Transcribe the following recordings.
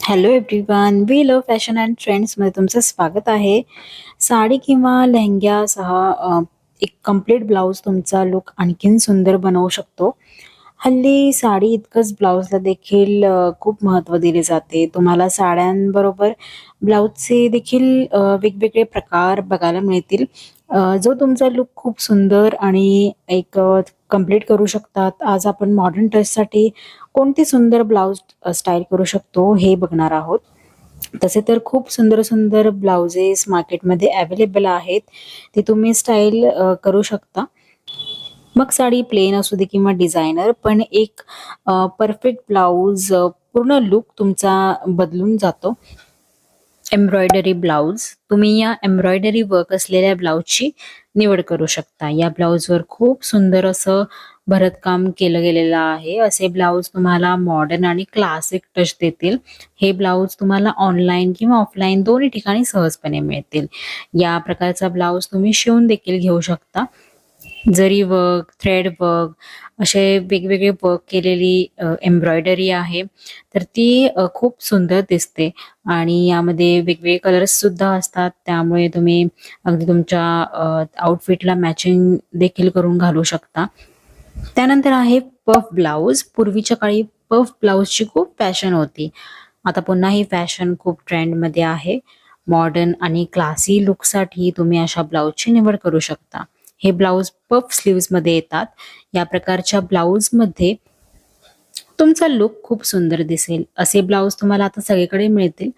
Hello everyone we love fashion and ट्रेंड्समध्ये तुमचं स्वागत आहे. साडी किंवा लेहंग्यासह एक कंप्लीट ब्लाऊज तुमचा लुक आणखीन सुंदर बनवू शकतो. हल्ली साडी इतकंच ब्लाऊजला देखील खूप महत्त्व दिले जाते. तुम्हाला साड्यांबरोबर ब्लाऊजचे देखील वेगवेगळे प्रकार बघायला मिळतील. जो तुमचा लुक खूप सुंदर आणि एक कंप्लीट करू शकतात आज आपण मॉडर्न ड्रेससाठी कोणते सुंदर ब्लाऊज स्टाईल करू शकतो हे बघणार आहोत. तसे तर खूप सुंदर सुंदर ब्लाउजेस मार्केटमध्ये अवेलेबल आहेत. ते तुम्ही स्टाईल करू शकता. मग साडी प्लेन असू दे किंवा डिझायनर पण एक परफेक्ट ब्लाऊज पूर्ण लुक तुमचा बदलून जातो. एम्ब्रॉयडरी ब्लाउज तुम्ही या एम्ब्रॉयडरी वर्क असलेल्या ब्लाउजची निवड करू शकता. या ब्लाउजवर खूप सुंदर असं भरतकाम केलं गेलेलं आहे. असे ब्लाउज तुम्हाला मॉडर्न आणि क्लासिक टच देतील. हे ब्लाउज तुम्हाला ऑनलाईन किंवा ऑफलाईन दोन्ही ठिकाणी सहजपणे मिळतील. या प्रकारचा ब्लाउज तुम्ही शिवून देखील घेऊ शकता. जरी वर्क, थ्रेड वर्क असे वेगवेगळे वर्क केलेली एम्ब्रॉयडरी आहे. तर ती खूप सुंदर दिसते आणि यामध्ये वेगवेगळे कलर्स सुद्धा असतात. त्यामुळे तुम्ही अगदी तुमच्या आउटफिटला मॅचिंग देखील करून घालू शकता. त्यानंतर आहे पफ ब्लाऊज पूर्वीच्या काळी पफ ब्लाऊजची खूप फॅशन होती. आता पुन्हा ही फॅशन खूप ट्रेंडमध्ये आहे. मॉडर्न आणि क्लासी लुकसाठी तुम्ही अशा ब्लाऊजची निवड करू शकता. हे ब्लाउज पफ स्लीव्हजमध्ये येतात. या प्रकारच्या ब्लाउजमध्ये तुमचा लुक खूप सुंदर दिसेल. असे ब्लाउज तुम्हाला आता सगळीकडे मिळतील.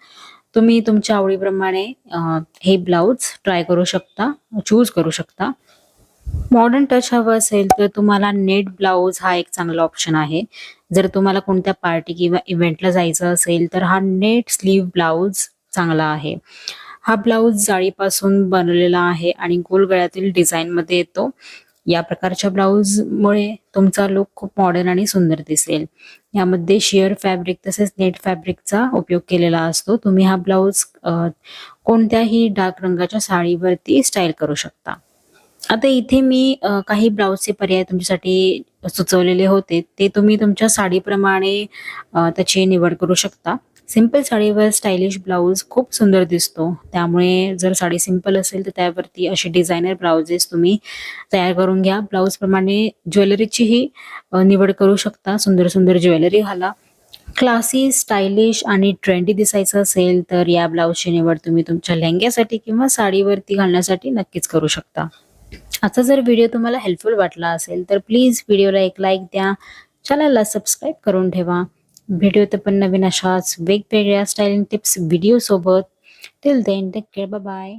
तुम्ही तुमच्या आवडीप्रमाणे हे ब्लाउज ट्राय करू शकता, चूज करू शकता. मॉडर्न टच हवं असेल तर तुम्हाला नेट ब्लाउज हा एक चांगला ऑप्शन आहे. जर तुम्हाला कोणत्या पार्टी किंवा इव्हेंटला जायचं असेल तर हा नेट स्लीव्ह ब्लाउज चांगला आहे. हा ब्लाऊज जाळीपासून बनवलेला आहे आणि गोल गळ्यातील डिझाईनमध्ये येतो. या प्रकारच्या ब्लाऊजमुळे तुमचा लुक खूप मॉडर्न आणि सुंदर दिसेल. यामध्ये शिअर फॅब्रिक तसेच नेट फॅब्रिकचा उपयोग केलेला असतो. तुम्ही हा ब्लाऊज कोणत्याही डार्क रंगाच्या साडीवरती स्टाईल करू शकता. आता इथे मी काही ब्लाउजचे पर्याय तुमच्यासाठी सुचवलेले होते. ते तुम्ही तुमच्या साडीप्रमाणे त्याची निवड करू शकता. सिंपल साडीवर स्टायलिश ब्लाऊज खूप सुंदर दिसतो. त्यामुळे जर साडी सिंपल असेल तर त्यावरती असे डिझायनर ब्लाउजेस तुम्ही तयार करून घ्या. ब्लाऊजप्रमाणे ज्वेलरीचीही निवड करू शकता. सुंदर सुंदर ज्वेलरी घाला. क्लासी, स्टायलिश आणि ट्रेंडी दिसायचं असेल तर या ब्लाऊजची निवड तुम्ही तुमच्या लेहंग्यासाठी किंवा साडीवरती घालण्यासाठी नक्कीच करू शकता. आता जर व्हिडिओ तुम्हाला हेल्पफुल वाटला असेल तर प्लीज व्हिडिओला एक लाईक द्या. चॅनलला सबस्क्राईब करून ठेवा. भेटूयात पण नवीन अशाच वेगवेगळ्या styling tips व्हिडिओसोबत. Till then take care. Bye.